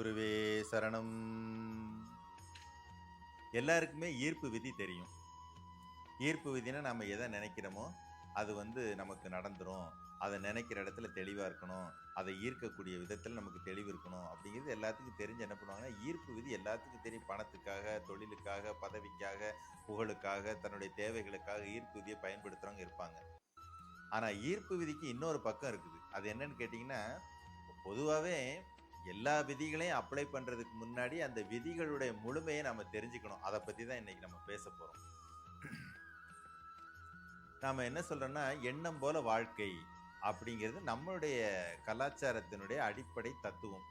குருவே சரணம். எல்லாருக்குமே ஈர்ப்பு விதி தெரியும். ஈர்ப்பு விதினா நம்ம எதை நினைக்கிறோமோ அது வந்து நமக்கு நடந்துடும் அதை நினைக்கிற இடத்துல தெளிவாக இருக்கணும். அதை ஈர்க்கக்கூடிய விதத்தில் நமக்கு தெளிவு இருக்கணும். அப்படிங்கிறது எல்லாத்துக்கும் தெரிஞ்சு என்ன பண்ணுவாங்கன்னா ஈர்ப்பு விதி எல்லாத்துக்கும் தெரியும். பணத்துக்காக தொழிலுக்காக பதவிக்காக புகழுக்காக தன்னுடைய தேவைகளுக்காக ஈர்ப்பு விதியை பயன்படுத்துகிறவங்க இருப்பாங்க. ஆனால் ஈர்ப்பு விதிக்கு இன்னொரு பக்கம் இருக்குது. அது என்னன்னு கேட்டிங்கன்னா பொதுவாகவே எல்லா விதிகளையும் அப்ளை பண்ணுறதுக்கு முன்னாடி அந்த விதிகளுடைய முழுமையை நம்ம தெரிஞ்சுக்கணும். அதை பற்றி தான் இன்றைக்கி நம்ம பேச போகிறோம் நாம் என்ன சொல்கிறோன்னா எண்ணம் போல வாழ்க்கை அப்படிங்கிறது நம்மளுடைய கலாச்சாரத்தினுடைய அடிப்படை தத்துவம்.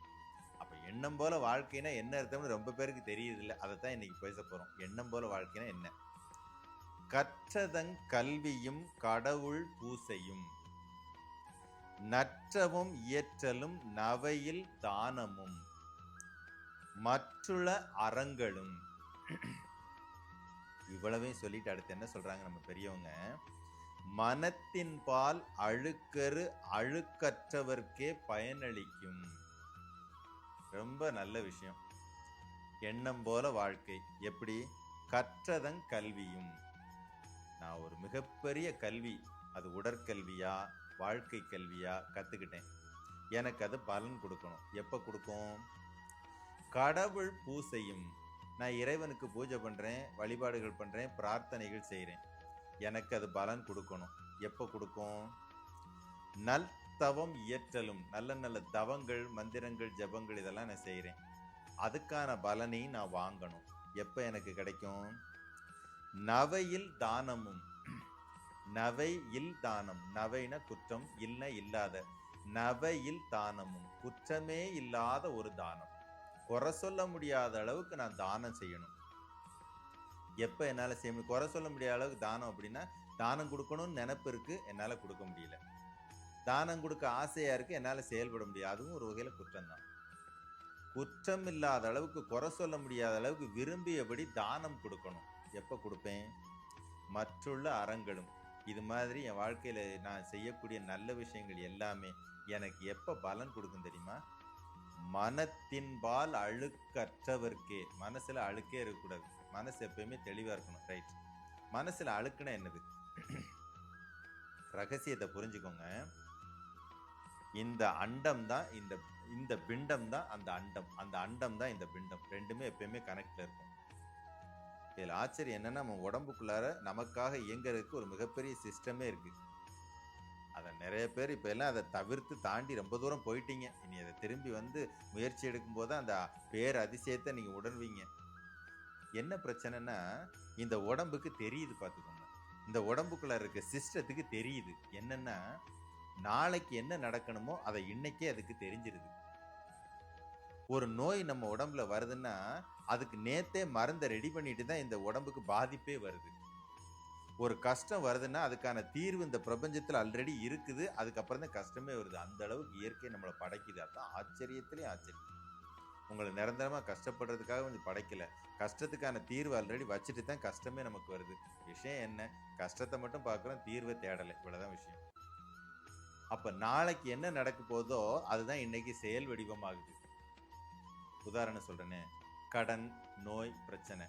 அப்போ எண்ணம் போல வாழ்க்கைனா என்ன அர்த்தம்னு ரொம்ப பேருக்கு தெரியுது இல்லை அதை தான் இன்றைக்கி பேச போகிறோம் எண்ணம் போல வாழ்க்கைனா என்ன? கற்றதங் கல்வியும் கடவுள் பூசையும். நற்றவும் இயற்றலும் நவையில் தானமும் மற்றுள்ள அறங்களும். இவ்வளவையும் சொல்லிட்டு அடுத்து என்ன சொல்றாங்க நம்ம பெரியவங்க? மனத்தின் பால் அழுக்கரு அழுக்கற்றவர்க்கே பயனளிக்கும். ரொம்ப நல்ல விஷயம். எண்ணம் போல வாழ்க்கை. எப்படி? கற்றதங் கல்வியும். நான் ஒரு மிகப்பெரிய கல்வி. அது உடற்கல்வியா? வாழ்க்கை கல்வியாக கற்றுக்கிட்டேன் எனக்கு அது பலன் கொடுக்கணும். எப்போ கொடுக்கும்? கடவுள் பூசையும் நான் இறைவனுக்கு பூஜை பண்ணுறேன் வழிபாடுகள் பண்ணுறேன் பிரார்த்தனைகள் செய்கிறேன் எனக்கு அது பலன் கொடுக்கணும். எப்போ கொடுக்கும்? நல் தவம் இயற்றலும் நல்ல நல்ல தவங்கள் மந்திரங்கள் ஜபங்கள் இதெல்லாம் நான் செய்கிறேன் அதுக்கான பலனையும் நான் வாங்கணும். எப்போ எனக்கு கிடைக்கும்? நவையில் தானமும் நவை இல் தானம். நவைன குற்றம் இல்லை இல்லாத. நவையில் தானமும். குற்றமே இல்லாத ஒரு தானம். குறை சொல்ல முடியாத அளவுக்கு நான் தானம் செய்யணும். எப்போ என்னால் செய்ய முடியும்? குறை சொல்ல முடியாத அளவுக்கு தானம் அப்படின்னா தானம் கொடுக்கணும்னு நினப்பு இருக்கு என்னால் கொடுக்க முடியல. தானம் கொடுக்க ஆசையாக இருக்குது என்னால் செயல்பட முடியாது. அதுவும் ஒரு வகையில் குற்றம்தான். குற்றம் இல்லாத அளவுக்கு குறை சொல்ல முடியாத அளவுக்கு விரும்பியபடி தானம் கொடுக்கணும். எப்போ கொடுப்பேன்? மற்றுள்ள அறங்களும். இது மாதிரி என் வாழ்க்கையில் நான் செய்யக்கூடிய நல்ல விஷயங்கள் எல்லாமே எனக்கு எப்போ பலன் கொடுக்கும் தெரியுமா? மனத்தின்பால் அழுக்கற்றவர்க்கே மனசில் அழுக்கே இருக்கக்கூடாது. மனசு எப்பயுமே தெளிவாக இருக்கணும் ரைட் மனசில் அழுக்குனா என்னது? ரகசியத்தை புரிஞ்சுக்கோங்க. இந்த அண்டம் தான் இந்த இந்த பிண்டம் தான் அந்த அண்டம். அந்த அண்டம் தான் இந்த பிண்டம். ரெண்டுமே எப்பயுமே கனெக்டில் இருக்கும். இதில் ஆச்சரியம் என்னென்னா நம்ம உடம்புக்குள்ளார நமக்காக இயங்குறதுக்கு ஒரு மிகப்பெரிய சிஸ்டமே இருக்குது அதை நிறைய பேர் இப்போ எல்லாம் அதை தவிர்த்து தாண்டி ரொம்ப தூரம் போயிட்டீங்க. இனி அதை திரும்பி வந்து முயற்சி எடுக்கும்போது அந்த பேர் அதிசயத்தை நீங்கள் உணர்வீங்க. என்ன பிரச்சனைனா இந்த உடம்புக்கு தெரியுது பார்த்துக்கோங்க. இந்த உடம்புக்குள்ள இருக்க சிஸ்டத்துக்கு தெரியுது. என்னென்னா நாளைக்கு என்ன நடக்கணுமோ அதை இன்னைக்கே அதுக்கு தெரிஞ்சிருது. ஒரு நோய் நம்ம உடம்புல வருதுன்னா அதுக்கு நேத்தே மருந்தை ரெடி பண்ணிட்டு தான் இந்த உடம்புக்கு பாதிப்பே வருது. ஒரு கஷ்டம் வருதுன்னா அதுக்கான தீர்வு இந்த பிரபஞ்சத்தில் ஆல்ரெடி இருக்குது. அதுக்கப்புறம் தான் கஷ்டமே வருது. அந்த அளவுக்கு இயற்கை நம்மளை படைக்குது. அதான் ஆச்சரியத்திலே ஆச்சரியம். உங்களை நிரந்தரமாக கஷ்டப்படுறதுக்காக கொஞ்சம் படைக்கல. கஷ்டத்துக்கான தீர்வு ஆல்ரெடி வச்சுட்டு தான் கஷ்டமே நமக்கு வருது. விஷயம் என்ன? கஷ்டத்தை மட்டும் பார்க்குறோம் தீர்வை தேடலை. இவ்வளோதான் விஷயம். அப்போ நாளைக்கு என்ன நடக்க போதோ அதுதான் இன்னைக்கு செயல் வடிவமாகுது. உதாரணம் சொல்கிறேனே கடன் நோய் பிரச்சனை.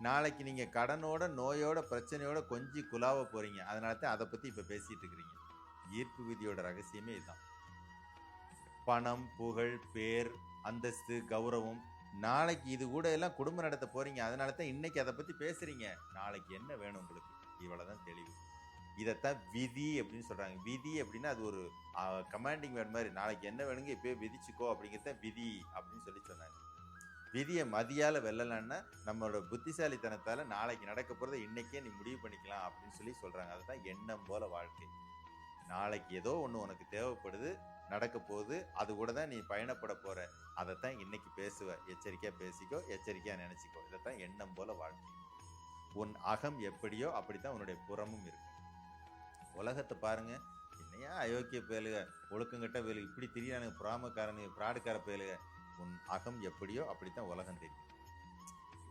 நாளைக்கு நீங்கள் கடனோட நோயோட பிரச்சனையோட கொஞ்சம் குலாவ போகிறீங்க அதனால தான் அதை பற்றி இப்போ பேசிகிட்டு இருக்கிறீங்க. ஈர்ப்பு விதியோட ரகசியமே இதுதான். பணம் புகழ் பேர் அந்தஸ்து கௌரவம். நாளைக்கு இது கூட எல்லாம் குடும்பம் நடத்த போகிறீங்க அதனால தான் இன்னைக்கு அதை பற்றி பேசுகிறீங்க நாளைக்கு என்ன வேணும் உங்களுக்கு? இவ்வளோதான் தெளிவு. இதைத்தான் விதி அப்படின்னு சொல்கிறாங்க விதி அப்படின்னா அது ஒரு கமாண்டிங் வேர்ட் மாதிரி. நாளைக்கு என்ன வேணுங்க இப்பயே விதிச்சுக்கோ அப்படிங்கிறத விதி அப்படின்னு சொல்லி சொன்னாங்க. விதியை மதியால வெல்லலான்னா நம்மளோட புத்திசாலித்தனத்தால் நாளைக்கு நடக்க போகிறத இன்றைக்கே நீ முடிவு பண்ணிக்கலாம் அப்படின்னு சொல்லி சொல்கிறாங்க அதுதான் எண்ணம் போல வாழ்க்கை. நாளைக்கு ஏதோ ஒன்று உனக்கு தேவைப்படுது நடக்க போகுது அது கூட தான் நீ பயணப்பட போகிற அதைத்தான் இன்னைக்கு பேசுவ. எச்சரிக்கையாக பேசிக்கோ எச்சரிக்கையாக நினச்சிக்கோ. இதைத்தான் எண்ணம் போல வாழ்க்கை. உன் அகம் எப்படியோ அப்படித்தான் உன்னுடைய புறமும் இருக்கும் உலகத்தை பாருங்க. என்னையா அயோக்கிய பயலுக ஒழுக்கங்கிட்ட பயலுக இப்படி திரியானுங்க புறாமக்காரனுங்க பிராடுக்கார பயலுக உன் அகம் எப்படியோ அப்படித்தான் உலகம் தெரியும்.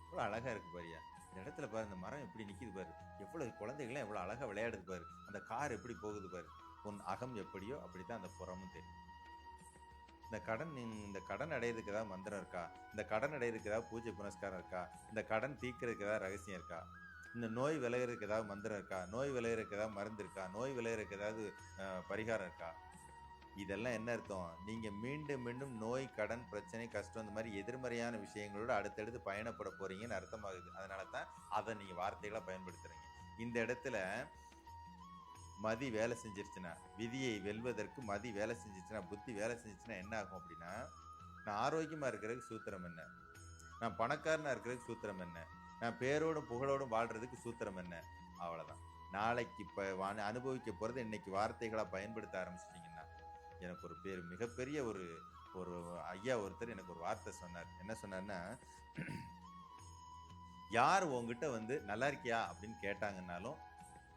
எவ்வளோ அழகா இருக்கு பாரியா. இந்த இடத்துல பாரு இந்த மரம் எப்படி நிற்கிது பாரு. எவ்வளோ குழந்தைகள்லாம் எவ்வளோ அழகாக விளையாடுது பாரு. அந்த கார் எப்படி போகுது பாரு. உன் அகம் எப்படியோ அப்படித்தான் அந்த புறமும் தெரியும். இந்த கடன் இந்த கடன் அடையிறதுக்கு ஏதாவது மந்திரம் இருக்கா? இந்த கடன் அடையிறதுக்கு ஏதாவது பூஜை புனஸ்காரம் இருக்கா? இந்த கடன் தீர்க்கறதுக்கு ஏதாவது ரகசியம் இருக்கா? இந்த நோய் விளையிறதுக்கு ஏதாவது மந்திரம் இருக்கா? நோய் விளையிறதுக்கு ஏதாவது மருந்து இருக்கா? நோய் விளையிறதுக்கு ஏதாவது பரிகாரம் இருக்கா? இதெல்லாம் என்ன அர்த்தம்? நீங்கள் மீண்டும் மீண்டும் நோய் கடன் பிரச்சனை கஷ்டம் இந்த மாதிரி எதிர்மறையான விஷயங்களோட அடுத்தடுத்து பயணப்பட போகிறீங்கன்னு அர்த்தமாகுது. அதனால தான் அதை நீங்கள் வார்த்தைகளாக பயன்படுத்துகிறீங்க இந்த இடத்துல மதி வேலை செஞ்சிருச்சுன்னா விதியை வெல்வதற்கு மதி வேலை செஞ்சிச்சுன்னா புத்தி வேலை செஞ்சிச்சுன்னா என்ன ஆகும் அப்படின்னா நான் ஆரோக்கியமாக இருக்கிறதுக்கு சூத்திரம் என்ன? நான் பணக்காரனாக இருக்கிறதுக்கு சூத்திரம் என்ன? நான் பேரோடும் புகழோடும் வாழ்றதுக்கு சூத்திரம் என்ன? அவ்வளோதான் நாளைக்கு இப்போ அனுபவிக்க போகிறது இன்னைக்கு வார்த்தைகளாக பயன்படுத்த ஆரம்பிச்சிட்டிங்கன்னா எனக்கு ஒரு பேர் மிகப்பெரிய ஒரு ஒரு ஐயா ஒருத்தர் எனக்கு ஒரு வார்த்தை சொன்னார். என்ன சொன்னார்னா யார் உங்ககிட்ட வந்து நல்லா இருக்கியா? அப்படின்னு கேட்டாங்கன்னாலும்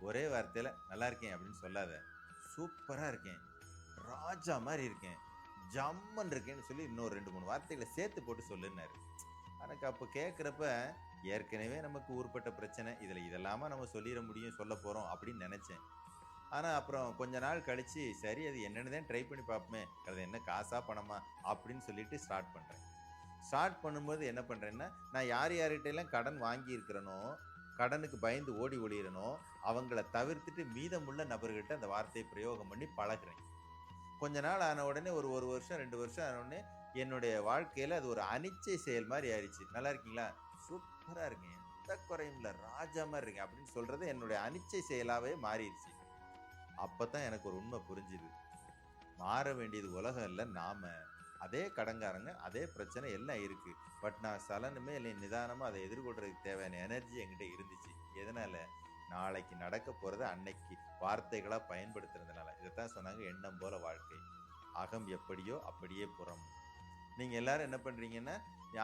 ஒரே வார்த்தையில் நல்லா இருக்கேன் அப்படின்னு சொல்லாத. சூப்பராக இருக்கேன். ராஜா மாதிரி இருக்கேன். ஜம்மன் இருக்கேன்னு சொல்லி இன்னொரு ரெண்டு மூணு வார்த்தைகளை சேர்த்து போட்டு சொல்லுன்னாரு. எனக்கு அப்போ கேட்குறப்ப ஏற்கனவே நமக்கு ஊர்பட்ட பிரச்சனை. இதில் இதெல்லாமா நம்ம சொல்லிட முடியும் சொல்ல போகிறோம் அப்படின்னு நினச்சேன். ஆனால் அப்புறம் கொஞ்ச நாள் கழித்து சரி அது என்னென்னு தான் ட்ரை பண்ணி பார்ப்போமே அது என்ன காசாக பணமா அப்படின்னு சொல்லிட்டு ஸ்டார்ட் பண்ணுறேன் ஸ்டார்ட் பண்ணும்போது என்ன பண்ணுறேன்னா நான் யார் யார்கிட்டெல்லாம் கடன் வாங்கியிருக்கிறேனோ கடனுக்கு பயந்து ஓடி ஒளியிறனோ அவங்கள தவிர்த்துட்டு மீதமுள்ள நபர்கிட்ட அந்த வார்த்தையை பிரயோகம் பண்ணி பழகுறேன். கொஞ்ச நாள் ஆன உடனே ஒரு ஒரு வருஷம் ரெண்டு வருஷம் ஆன உடனே என்னுடைய வாழ்க்கையில் அது ஒரு அனிச்சை செயல் மாதிரி ஆயிடுச்சு நல்லா இருக்கீங்களா? சூப்பராக இருக்கேன் எந்த குறையும் இல்லை ராஜா மாதிரி இருக்கேன் அப்படின்னு சொல்கிறது என்னுடைய அனிச்சை செயலாகவே மாறிடுச்சு. அப்போ தான் எனக்கு ஒரு உண்மை புரிஞ்சுது. மாற வேண்டியது உலகம் இல்லை நாம். அதே கடங்காரங்க அதே பிரச்சனை எல்லாம் இருக்குது பட் நான் சலனமே இல்லை நிதானமாக அதை எதிர்கொள்றதுக்கு தேவையான எனர்ஜி என்கிட்ட இருந்துச்சு. எதனால்? நாளைக்கு நடக்க போகிறத அன்னைக்கு வார்த்தைகளாக பயன்படுத்துறதுனால. இதைத்தான் சொன்னாங்க எண்ணம் போல வாழ்க்கை. அகம் எப்படியோ அப்படியே புறம் நீங்கள் எல்லாரும் என்ன பண்ணுறீங்கன்னா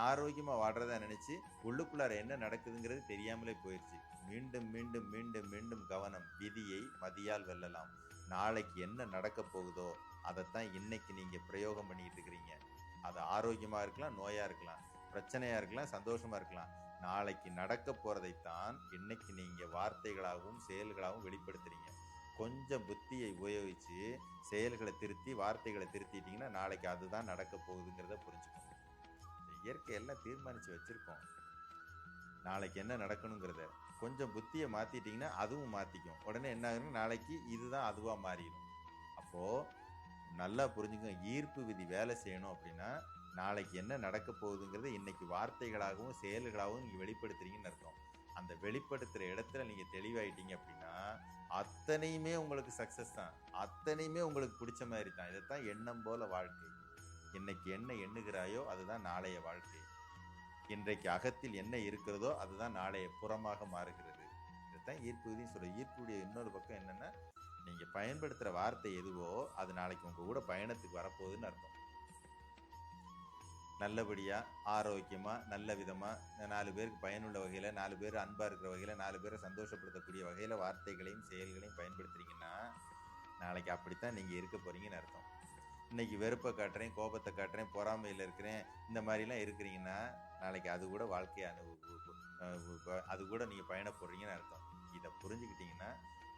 ஆரோக்கியமாக வாடுறதா நினச்சி உள்ளுக்குள்ளார என்ன நடக்குதுங்கிறது தெரியாமலே போயிடுச்சு மீண்டும் மீண்டும் மீண்டும் மீண்டும் கவனம் விதியை மதியால் வெல்லலாம். நாளைக்கு என்ன நடக்க போகுதோ அதைத்தான் இன்னைக்கு நீங்கள் பிரயோகம் பண்ணிட்டு இருக்கிறீங்க. அது ஆரோக்கியமாக இருக்கலாம் நோயாக இருக்கலாம் பிரச்சனையாக இருக்கலாம் சந்தோஷமாக இருக்கலாம். நாளைக்கு நடக்க போகிறதைத்தான் இன்னைக்கு நீங்கள் வார்த்தைகளாகவும் செயல்களாகவும் வெளிப்படுத்துறீங்க. கொஞ்சம் புத்தியை உபயோகித்து செயல்களை திருத்தி வார்த்தைகளை திருத்திட்டிங்கன்னா நாளைக்கு அதுதான் நடக்க போகுதுங்கிறத புரிஞ்சுக்கணும் இயற்கையெல்லாம் இயற்கை எல்லாம் தீர்மானித்து வச்சுருக்கோம். நாளைக்கு என்ன நடக்கணுங்கிறத கொஞ்சம் புத்தியை மாற்றிட்டிங்கன்னா அதுவும் மாற்றிக்கும் உடனே என்ன ஆகுதுன்னா நாளைக்கு இதுதான் அதுவாக மாறிடும். அப்போது நல்லா புரிஞ்சுக்கோங்க ஈர்ப்பு விதி வேலை செய்யணும் அப்படின்னா நாளைக்கு என்ன நடக்க போகுதுங்கிறத இன்னைக்கு வார்த்தைகளாகவும் செயல்களாகவும் நீங்கள் வெளிப்படுத்துறீங்கன்னு அர்த்தம். அந்த வெளிப்படுத்துகிற இடத்துல நீங்கள் தெளிவாயிட்டீங்க அப்படின்னா அத்தனையுமே உங்களுக்கு சக்ஸஸ் தான். அத்தனையுமே உங்களுக்கு பிடிச்ச மாதிரி தான். இதைத்தான் எண்ணம் போல வாழ்க்கை. இன்னைக்கு என்ன எண்ணுகிறாயோ அதுதான் நாளைய வாழ்க்கை. இன்றைக்கு அகத்தில் என்ன இருக்கிறதோ அதுதான் நாளைய புறமாக மாறுகிறது. இதைத்தான் ஈர்ப்பு விதின்னு சொல்ற ஈர்ப்புடைய இன்னொரு பக்கம் என்னென்னா நீங்கள் பயன்படுத்துகிற வார்த்தை எதுவோ அது நாளைக்கு உங்கள் கூட பயணத்துக்கு வரப்போகுதுன்னு அர்த்தம். நல்லபடியாக ஆரோக்கியமாக நல்ல விதமாக நாலு பேருக்கு பயனுள்ள வகையில் நாலு பேர் அன்பாக இருக்கிற வகையில் நாலு பேரை சந்தோஷப்படுத்தக்கூடிய வகையில் வார்த்தைகளையும் செயல்களையும் பயன்படுத்துகிறீங்கன்னா நாளைக்கு அப்படித்தான் நீங்கள் இருக்க போகிறீங்கன்னு அர்த்தம். இன்றைக்கி வெறுப்பை காட்டுறேன் கோபத்தை காட்டுறேன் பொறாமையில் இருக்கிறேன் இந்த மாதிரிலாம் இருக்கிறீங்கன்னா நாளைக்கு அது கூட வாழ்க்கையை அனு அது கூட நீங்கள் பயணப்படுறீங்கன்னு அர்த்தம். இதை புரிஞ்சுக்கிட்டீங்கன்னா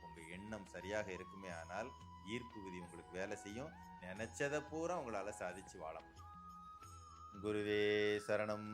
உங்கள் எண்ணம் சரியாக இருக்குமே ஆனால் ஈர்ப்பு விதி உங்களுக்கு வேலை செய்யும். நினச்சதை பூரா உங்களால் சாதிச்சு வாழ முடியும். குருவே சரணம்.